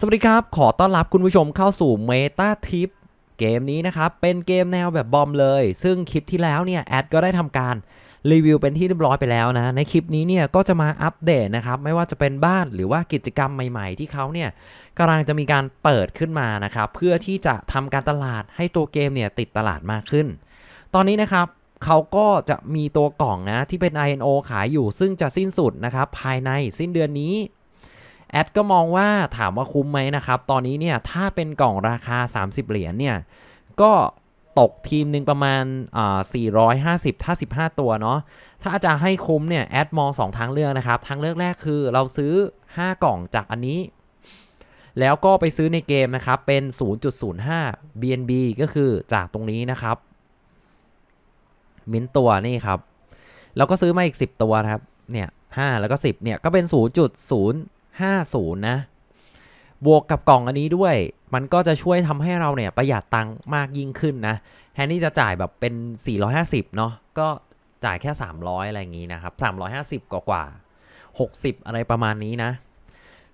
สวัสดีครับ ขอต้อนรับคุณผู้ชมเข้าสู่ Meta Tip เกมนี้นะครับ เป็นเกมแนวแบบบอมเลย ซึ่งคลิปที่แล้วเนี่ย แอดก็ได้ทำการรีวิวเป็นที่เรียบร้อยไปแล้วนะ ในคลิปนี้เนี่ยก็จะมาอัปเดตนะครับ ไม่ว่าจะเป็นบ้านหรือว่ากิจกรรมใหม่ๆ ที่เขาเนี่ยกำลังจะมีการเปิดขึ้นมานะครับ เพื่อที่จะทำการตลาดให้ตัวเกมเนี่ยติดตลาดมากขึ้น ตอนนี้นะครับเขาก็จะมีตัวกล่องนะที่เป็น INO ขายอยู่ ซึ่งจะสิ้นสุดนะครับภายในสิ้นเดือนนี้ แอดก็มองว่าถามว่าคุ้มไหมนะครับ ตอนนี้เนี่ยถ้าเป็นกล่องราคา 30 เหรียญเนี่ยก็ตกทีมหนึ่งประมาณอ่า450 ถ้า 15 ตัวเนาะ ถ้าจะให้คุ้มเนี่ย แอดมอง2ทางเลือกนะครับ ทางเลือกแรกคือเราซื้อ 5 กล่องจากอันนี้ แล้วก็ไปซื้อในเกมนะครับ เป็น 0.05 BNB ก็คือจากตรงนี้นะครับ มินตัวนี่ครับ แล้วก็ซื้อมาอีก 10 ตัวนะครับ เนี่ย 5 แล้วก็ 10 เนี่ย ก็เป็น 50 นะ บวกกับกล่องอันนี้ด้วย มันก็จะช่วยทำให้เราเนี่ยประหยัดตังค์มากยิ่งขึ้นนะ แทนที่จะจ่ายแบบเป็น 450 เนาะ ก็จ่ายแค่ 300 อะไรอย่างงี้นะครับ 350 กว่ากว่า 60 อะไรประมาณนี้นะ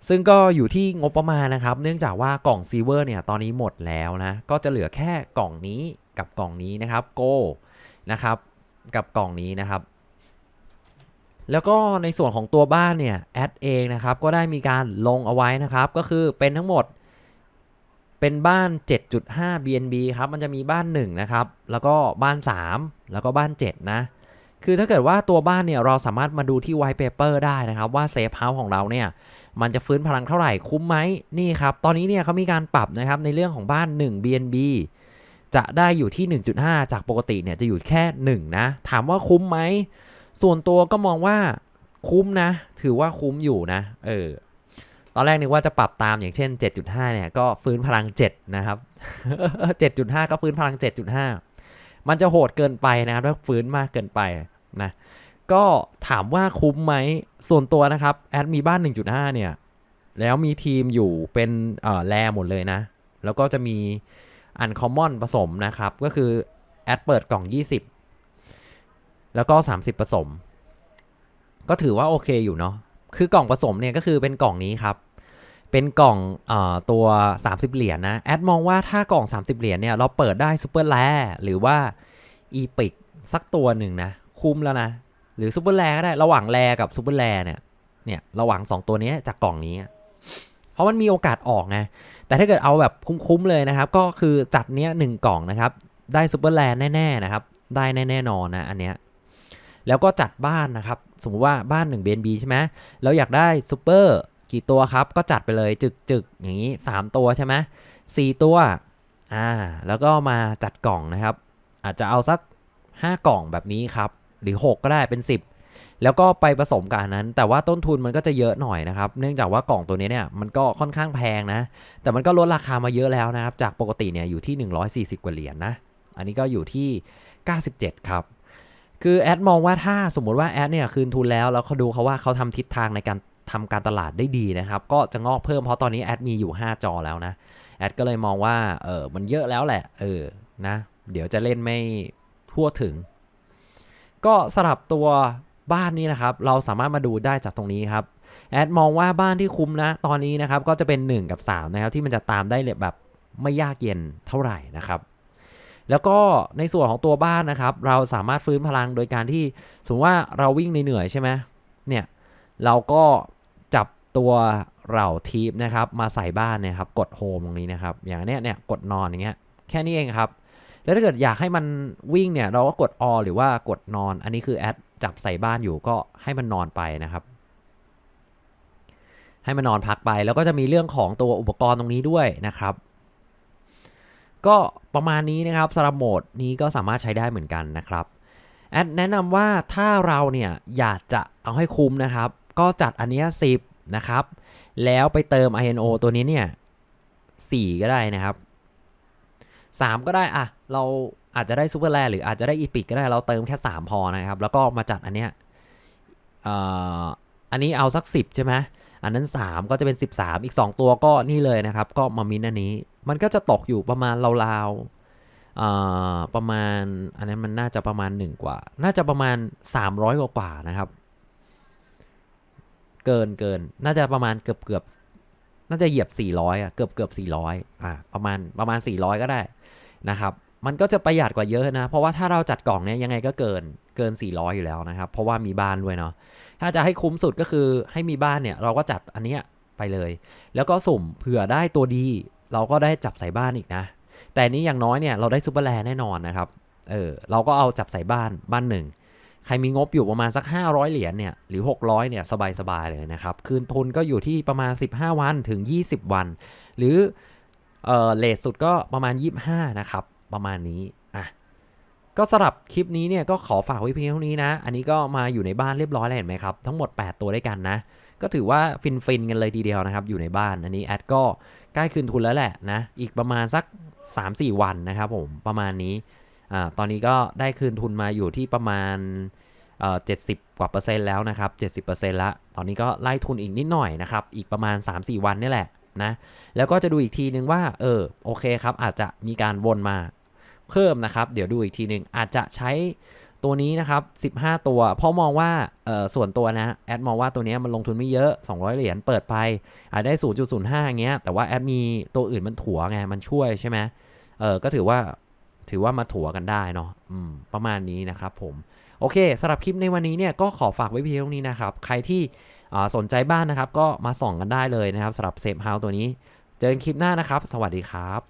ซึ่งก็อยู่ที่งบประมาณนะครับ เนื่องจากว่ากล่องซีเวอร์เนี่ยตอนนี้หมดแล้วนะ ก็จะเหลือแค่กล่องนี้กับกล่องนี้นะครับโกนะครับ กับกล่องนี้นะครับ แล้วก็ในส่วนของตัวบ้านเนี่ยแอดเองนะครับก็ได้มีการลงเอาไว้นะครับ ก็คือเป็นทั้งหมดเป็นบ้าน 7.5 BNB ครับ มันจะมีบ้าน 1 นะครับ แล้วก็บ้าน 3 แล้วก็บ้าน 7 นะ คือถ้าเกิดว่าตัวบ้านเนี่ยเราสามารถมาดูที่ white paper ได้นะครับ ว่าเซฟเฮาส์ของเราเนี่ย มันจะฟื้นพลังเท่าไหร่คุ้มไหมนี่ครับ ตอนนี้เนี่ยเขามีการปรับนะครับในเรื่องของบ้าน 1 BNB จะได้อยู่ที่ 1.5 จากปกติเนี่ยจะอยู่แค่ 1 นะ ถามว่าคุ้มไหม ส่วนตัวก็มองว่าคุ้มนะ ถือว่าคุ้มอยู่นะ เออ ตอนแรกนึกว่าจะปรับตามอย่างเช่น 7.5 เนี่ย ก็ฟื้นพลัง 7 นะครับ 7.5 ก็ฟื้นพลัง 7.5 มันจะโหดเกินไปนะครับถ้าฟื้นมากเกินไปนะ ก็ถามว่าคุ้มไหม ส่วนตัวนะครับ แอดมีบ้าน 1.5 เนี่ย แล้วมีทีมอยู่เป็นเอ่หมดเลยนะ แล้วก็จะมีอันคอมมอนผสมนะครับ ก็คือแอดเปิดกล่อง 20 แล้วก็ 30 ผสม ก็ถือว่าโอเคอยู่เนาะ คือกล่องผสมเนี่ยก็คือเป็นกล่องนี้ครับ เป็นกล่องอตัว 30 เหรียญนะ แอดมองว่าถ้ากล่อง 30 เหรียญเนี่ยเราเปิดได้ซูเปอร์แลหรือว่าอีพิกสักตัวหนึ่งนะ คุ้มแล้วนะ หรือซูเปอร์แลก็ได้ ระหว่างแลกับซูเปอร์แลเนี่ย เนี่ยระหว่าง 2 ตัวนี้จากกล่องนี้ เพราะมันมีโอกาสออกไง แต่ถ้าเกิดเอาแบบคุ้มๆเลยนะครับ ก็คือจัดเนี้ยหนึ่งกล่องนะครับ ได้ซูเปอร์แลนแน่ๆนะครับ ได้แน่ๆนอนนะอันเนี้ย แล้วก็จัดบ้านนะครับ สมมุติว่าบ้าน1 BNB ใช่ไหมแล้วอยากได้ซูเปอร์กี่ตัวครับ ก็จัดไปเลยจึกๆอย่างนี้ 3 ตัวใช่ไหมสี่ตัวอ่าแล้วก็มาจัดกล่องนะครับ อาจจะเอาสัก 5 กล่องแบบนี้ครับ หรือ 6 ก็ได้เป็น 10 แล้วก็ไปผสมกับอันนั้น แต่ว่าต้นทุนมันก็จะเยอะหน่อยนะครับ เนื่องจากว่ากล่องตัวนี้เนี่ยมันก็ค่อนข้างแพงนะ แต่มันก็ลดราคามาเยอะแล้วนะครับ จากปกติเนี่ยอยู่ที่ 140 กว่าเหรียญนนะ อันนี้ก็อยู่ที่ 97 ครับ คือแอดมองว่าถ้าสมมติว่าแอดเนี่ยคืนทุนแล้วแล้วเขาดูเขาว่าเขาทำทิศทางในการทำการตลาดได้ดีนะครับ ก็จะงอกเพิ่มเพราะตอนนี้แอดมีอยู่ 5 จอแล้วนะแอดก็เลยมองว่าเออมันเยอะแล้วแหละเออนะเดี๋ยวจะเล่นไม่ทั่วถึง ก็สลับตัวบ้านนี้นะครับ เราสามารถมาดูได้จากตรงนี้ครับแอดมองว่าบ้านที่คุ้มนะ ตอนนี้นะครับก็จะเป็น 1 กับ 3 นะครับ ที่มันจะตามได้แบบไม่ยากเย็นเท่าไหร่นะครับ แล้วก็ในส่วนของตัวบ้านนะครับ เราสามารถฟื้นพลังโดยการที่สมมติว่าเราวิ่งเหนื่อยใช่ไหมเนี่ยเราก็จับตัวเราทีปนะครับ มาใส่บ้านเนี่ยครับกดโฮมตรงนี้นะครับ อย่างเนี้ยเนี่ยกดนอนอย่างเงี้ยแค่นี้เองครับ แล้วถ้าเกิดอยากให้มันวิ่งเนี่ยเราก็กดอหรือว่ากดนอน อันนี้คือแอดจับใส่บ้านอยู่ก็ให้มันนอนไปนะครับให้มันนอนพักไปแล้วก็จะมีเรื่องของตัวอุปกรณ์ตรงนี้ด้วยนะครับ ก็ ประมาณนี้นะครับสำหรับโหมดนี้ก็สามารถใช้ได้เหมือนกันนะครับแอดแนะนำว่าถ้าเราเนี่ยอยากจะเอาให้คุ้มนะครับ ก็จัดอันนี้ 10 นะครับ แล้วไปเติม INO ตัวนี้เนี่ย4ก็ได้นะครับ 3 ก็ได้อะเราอาจจะได้ซูเปอร์แลหรืออาจจะได้อีพิกก็ได้เราเติมแค่ 3 พอนะครับ แล้วก็มาจัดอันเนี้ยอ่ออันนี้เอาสัก 10 ใช่ไหม อันนั้น 3 ก็จะเป็น 13 อีก 2 ตัวก็นี่เลยนะครับ ก็มามินอันนี้ มันก็จะตกอยู่ประมาณราวๆประมาณ อันนั้นมันน่าจะประมาณ 1 กว่า น่าจะประมาณ 300 กว่ากว่านะครับ เกินเกิน น่าจะประมาณเกือบเกือบน่าจะเหยียบ 400อะ เกือบเกือบ400อ่าประมาณประมาณ 400 ก็ได้นะครับ มันก็จะประหยัดกว่าเยอะนะ เพราะว่าถ้าเราจัดกล่องเนี่ยยังไงก็เกิน เกิน 400 อยู่แล้วนะครับ เพราะว่ามีบ้านด้วยเนาะถ้าจะให้คุ้มสุดก็คือให้มีบ้านเนี่ยเราก็จัดอันเนี้ยไปเลย แล้วก็สุ่มเผื่อได้ตัวดี เราก็ได้จับใส่บ้านอีกนะ แต่นี้อย่างน้อยเนี่ยเราได้ซูเปอร์แลนแน่นอนนะครับเออเราก็เอาจับใส่บ้านบ้านหนึ่งใครมีงบอยู่ประมาณสัก 500 เหรียญเนี่ยหรือ 600เนี่ยสบายๆเลยนะครับ คืนทุนก็อยู่ที่ประมาณ 15 วันถึง 20 วัน หรือเออเลทสุดก็ประมาณ 25 นะครับ ประมาณนี้ ก็สำหรับคลิปนี้เนี่ยก็ขอฝากไว้เพียงเท่านี้นะ อันนี้ก็มาอยู่ในบ้านเรียบร้อยแล้วเห็นไหมครับ ทั้งหมด 8 ตัวด้วยกันนะ ก็ถือว่าฟินๆกันเลยทีเดียวนะครับ อยู่ในบ้าน อันนี้แอดก็ใกล้คืนทุนแล้วแหละนะ อีกประมาณสัก 3-4 วันนะครับผม ประมาณนี้ อ่า ตอนนี้ก็ได้คืนทุนมาอยู่ที่ประมาณเอ่อ70กว่าเปอร์เซ็นต์แล้วนะครับ70%ละ ตอนนี้ก็ไล่ทุนอีกนิดหน่อยนะครับ อีกประมาณ 3-4 วันนี่แหละนะ แล้วก็จะดูอีกทีนึงว่า เออ โอเคครับ อาจจะมีการวนมา เพิ่มนะครับ เดี๋ยวดูอีกทีหนึ่งอาจจะใช้ตัวนี้นะครับ 15 ตัว เพราะมองว่าส่วนตัวนะแอดมองว่าตัวนี้มันลงทุนไม่เยอะ 200 เหรียญเปิดไป อาจได้ 0.05อย่างเงี้ย แต่ว่าแอดมีตัวอื่นมันถัวไง มันช่วยใช่ไหมเออก็ถือว่าถือว่ามาถัวกันได้เนาะประมาณนี้นะครับผม โอเคสำหรับคลิปในวันนี้เนี่ยก็ขอฝากไว้เพียงเท่านี้นะครับ ใครที่สนใจบ้านนะครับ ก็มาส่องกันได้เลยนะครับสำหรับเซฟเฮาส์ตัวนี้ เจอกันคลิปหน้านะครับ สวัสดีครับ